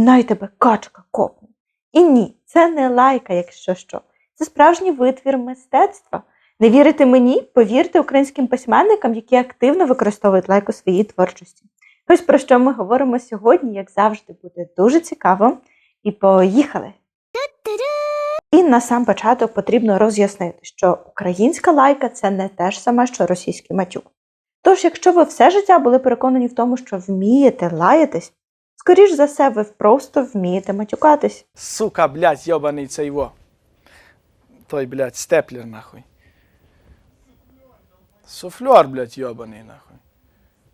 най тебе качка копне. І ні, це не лайка, якщо що. Це справжній витвір мистецтва. Не вірите мені? Повірте українським письменникам, які активно використовують лайк у своїй творчості. Ось про що ми говоримо сьогодні, як завжди, буде дуже цікаво. І поїхали! І на сам початок потрібно роз'яснити, що українська лайка це не те ж саме, що російський матюк. Тож, якщо ви все життя були переконані в тому, що вмієте лаятись, скоріш за все, ви просто вмієте матюкатись. Сука, блядь, йобаний цей во. Той, блядь, степлер, нахуй. Суфльор, блядь, йобаний, нахуй.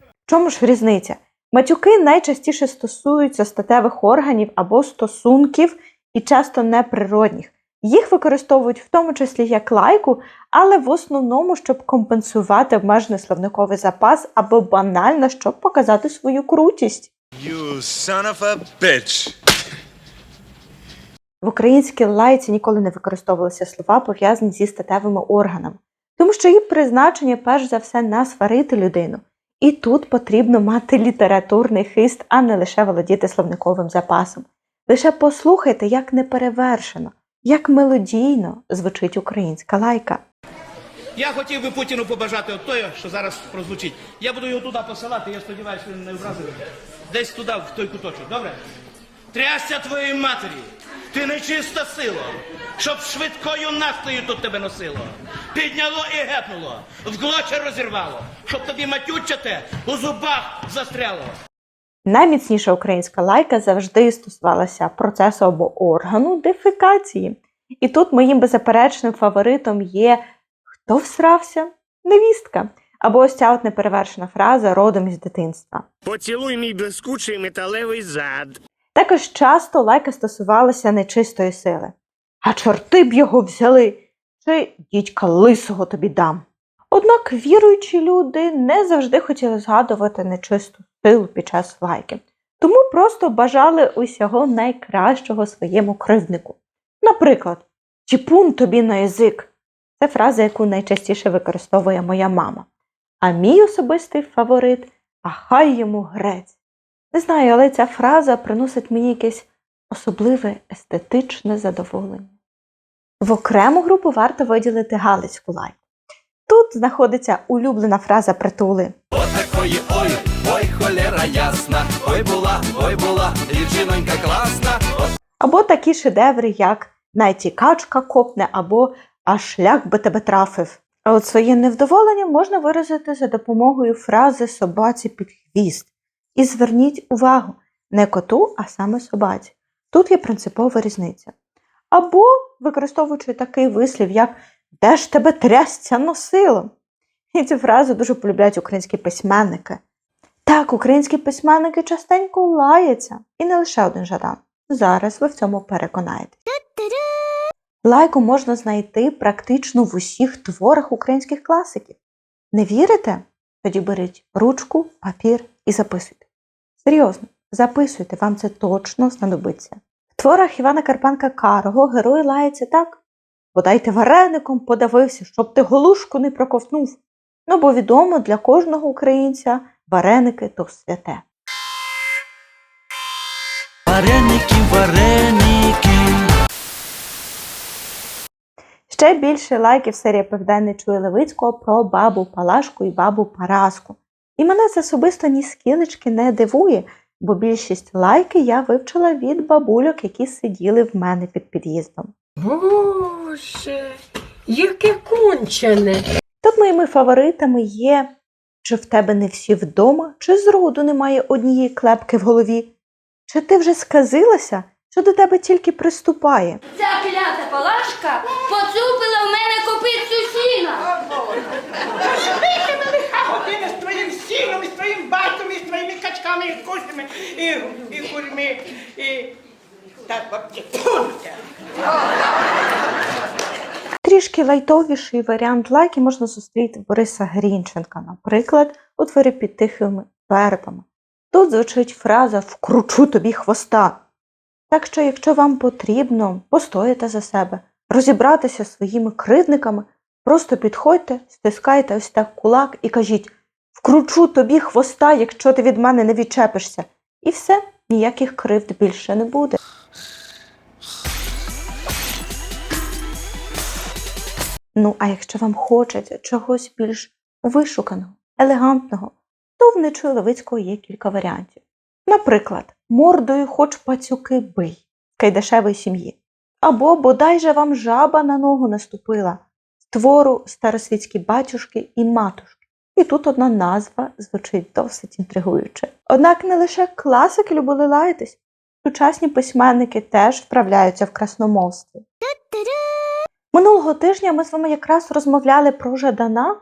В чому ж різниця? Матюки найчастіше стосуються статевих органів або стосунків і часто неприродних. Їх використовують в тому числі як лайку, але в основному, щоб компенсувати обмежений словниковий запас або банально, щоб показати свою крутість. You son of a bitch. В українській лайці ніколи не використовувалися слова, пов'язані зі статевими органами, тому що їх призначення перш за все насварити людину. І тут потрібно мати літературний хист, а не лише володіти словниковим запасом. Лише послухайте, як неперевершено, як мелодійно звучить українська лайка. Я хотів би Путіну побажати от того, що зараз прозвучить. Я буду його туди посилати, я сподіваюся, він не вразив. Десь туди, в той куточок, добре? Трясся твоїй матері, ти нечиста сила, щоб швидкою нафтою тут тебе носило. Підняло і гепнуло, в глоча розірвало, щоб тобі матючате у зубах застряло. Найміцніша українська лайка завжди стосувалася процесу або органу дефекації. І тут моїм беззаперечним фаворитом є хто всрався? Невістка. Або ось ця от неперевершена фраза родом із дитинства. Поцілуй мій блискучий металевий зад. Також часто лайка стосувалася нечистої сили. А чорти б його взяли, чи дідька лисого тобі дам. Однак віруючі люди не завжди хотіли згадувати нечисту силу під час лайки, тому просто бажали усього найкращого своєму кривднику. Наприклад, тіпун тобі на язик це фраза, яку найчастіше використовує моя мама. А мій особистий фаворит а хай йому грець. Не знаю, але ця фраза приносить мені якесь особливе естетичне задоволення. В окрему групу варто виділити Галицьку лайку. Тут знаходиться улюблена фраза притули. Отакої ой, ой, холера ясна, ой була, ой була, дівчинонька класна. Або такі шедеври, як найтікачка копне, або а шлях би тебе трафив. А от своє невдоволення можна виразити за допомогою фрази собаці під хвіст. І зверніть увагу, не коту, а саме собаці. Тут є принципова різниця. Або використовуючи такий вислів, як де ж тебе трясця носило. І цю фразу дуже полюбляють українські письменники. Так, українські письменники частенько лаяться, і не лише один Жадан. Зараз ви в цьому переконаєтесь. Лайку можна знайти практично в усіх творах українських класиків. Не вірите? Тоді беріть ручку, папір і записуйте. Серйозно, записуйте, вам це точно знадобиться. В творах Івана Карпенка Карого герой лається так: подайте вареником, подавився, щоб ти голушку не проковтнув. Ну, бо відомо для кожного українця вареники то святе. Вареники, вареники. Ще більше лайків серія Південний чує Левицького про бабу Палашку і бабу Параску. І мене це особисто ні скілечки не дивує, бо більшість лайки я вивчила від бабульок, які сиділи в мене під під'їздом. Боже, яке кончене. Тут моїми фаворитами є чи в тебе не всі вдома, чи зроду немає однієї клепки в голові, чи ти вже сказилася, що до тебе тільки приступає. Ця клята палашка поцупила в мене копицю сіна. Хагодини з твоїм сіном, і з твоїм батом, і з твоїми качками, і курями, і, і курми, і... Бабці. Трішки лайтовіший варіант лайки можна зустріти в Бориса Грінченка, наприклад, у творі під тихими вербами. Тут звучить фраза Вкручу тобі хвоста. Так що, якщо вам потрібно постояти за себе, розібратися зі своїми кривдниками, просто підходьте, стискайте ось так кулак і кажіть Вкручу тобі хвоста, якщо ти від мене не відчепишся. І все, ніяких кривд більше не буде. Ну, а якщо вам хочеться чогось більш вишуканого, елегантного, то в Нечуйловицького є кілька варіантів. Наприклад, мордою хоч пацюки бий, кайдашевої сім'ї. Або бодай же вам жаба на ногу наступила твору старосвітські батюшки і матушки. І тут одна назва звучить досить інтригуюче. Однак не лише класики любили лаятись, сучасні письменники теж вправляються в красномовстві. Минулого тижня ми з вами якраз розмовляли про Жадана,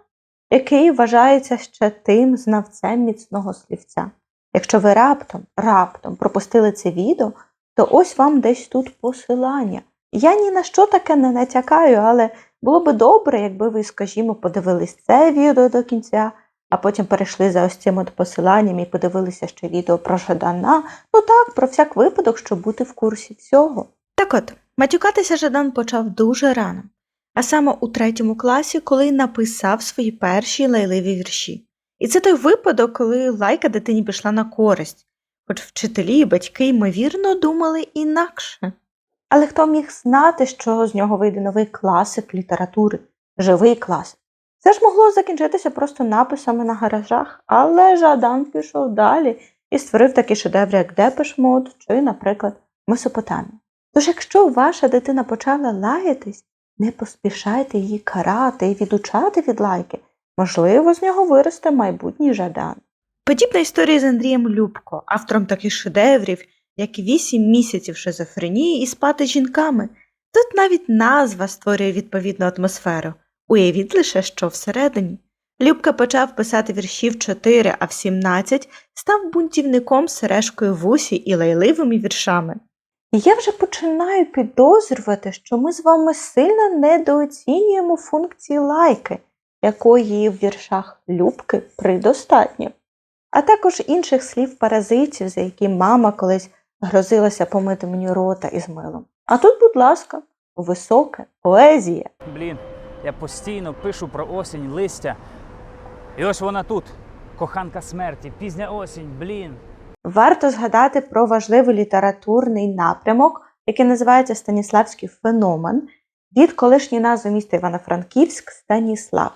який вважається ще тим знавцем міцного слівця. Якщо ви раптом, раптом пропустили це відео, то ось вам десь тут посилання. Я ні на що таке не натякаю, але було би добре, якби ви, скажімо, подивились це відео до кінця, а потім перейшли за ось цим от посиланням і подивилися ще відео про Жадана. Ну так, про всяк випадок, щоб бути в курсі всього. Так от, матюкатися Жадан почав дуже рано, а саме у третьому класі, коли написав свої перші лайливі вірші. І це той випадок, коли лайка дитині пішла на користь, хоч вчителі і батьки, ймовірно, думали інакше. Але хто міг знати, що з нього вийде новий класик літератури, живий класик? Це ж могло закінчитися просто написами на гаражах, але Жадан пішов далі і створив такі шедеври, як Депеш Мод чи, наприклад, Месопотамія. Тож, якщо ваша дитина почала лаятись, не поспішайте її карати і відучати від лайки. Можливо, з нього виросте майбутній Жадан. Подібна історія з Андрієм Любко, автором таких шедеврів, як вісім місяців шизофренії і спати жінками. Тут навіть назва створює відповідну атмосферу. Уявіть лише, що всередині. Любка почав писати вірші в 4, а в 17 став бунтівником сережкою в усі і лайливими віршами. Я вже починаю підозрювати, що ми з вами сильно недооцінюємо функції лайки, якої в віршах Любки придостатньо, а також інших слів паразитів, за які мама колись грозилася помити мені рота із милом. А тут, будь ласка, високе поезія. Блін, я постійно пишу про осінь, листя. І ось вона тут. Коханка смерті, пізня осінь, блін. Варто згадати про важливий літературний напрямок, який називається Станіславський феномен від колишньої назви міста Івано-Франківськ Станіслав.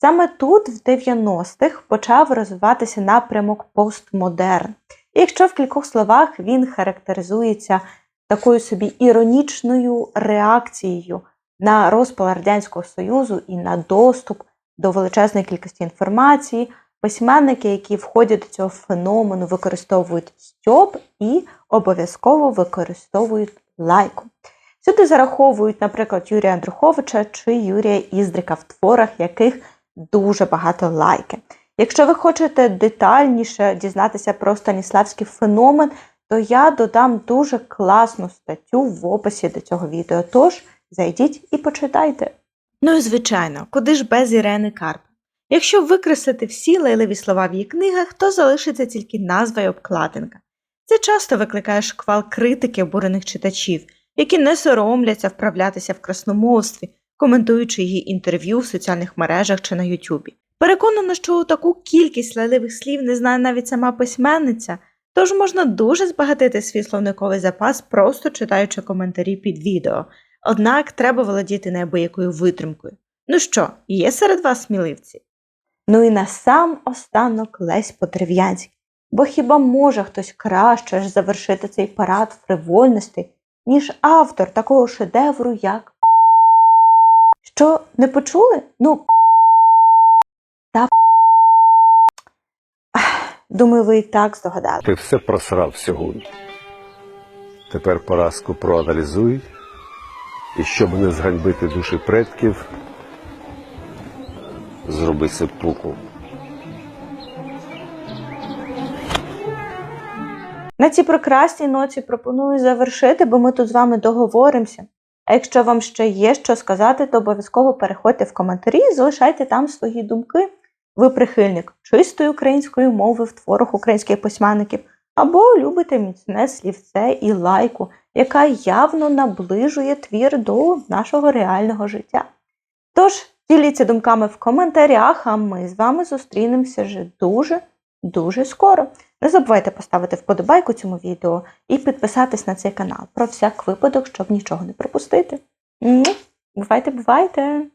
Саме тут, в 90-х, почав розвиватися напрямок постмодерн. І якщо в кількох словах він характеризується такою собі іронічною реакцією на розпал Радянського Союзу і на доступ до величезної кількості інформації, письменники, які входять до цього феномену, використовують стьоп і обов'язково використовують лайку. Сюди зараховують, наприклад, Юрія Андруховича чи Юрія Іздрика, в творах яких дуже багато лайки. Якщо ви хочете детальніше дізнатися про станіславський феномен, то я додам дуже класну статтю в описі до цього відео. Тож зайдіть і почитайте. Ну і звичайно, куди ж без Ірени Карп? Якщо викреслити всі лайливі слова в її книгах, то залишиться тільки назва і обкладинка. Це часто викликає шквал критики обурених читачів, які не соромляться вправлятися в красномовстві, коментуючи її інтерв'ю в соціальних мережах чи на Ютубі. Переконана, що таку кількість лайливих слів не знає навіть сама письменниця, тож можна дуже збагатити свій словниковий запас, просто читаючи коментарі під відео. Однак треба володіти неабиякою витримкою. Ну що, є серед вас сміливці? Ну і на сам останок Лесь Подрев'янський. Бо хіба може хтось краще ж завершити цей парад фривольності, ніж автор такого шедевру, як Що, не почули? Ну та думаю, ви і так здогадали. Ти все просрав сьогодні. Тепер поразку проаналізуй, і щоб не зганьбити душі предків, зроби сеппуку. На цій прекрасній ноці пропоную завершити, бо ми тут з вами договоримося. А якщо вам ще є що сказати, то обов'язково переходьте в коментарі і залишайте там свої думки. Ви прихильник чистої української мови в творах українських письменників, або любите міцне слівце і лайку, яка явно наближує твір до нашого реального життя. Тож, діліться думками в коментарях, а ми з вами зустрінемося вже дуже дуже скоро. Не забувайте поставити вподобайку цьому відео і підписатись на цей канал про всяк випадок, щоб нічого не пропустити. Бувайте, бувайте!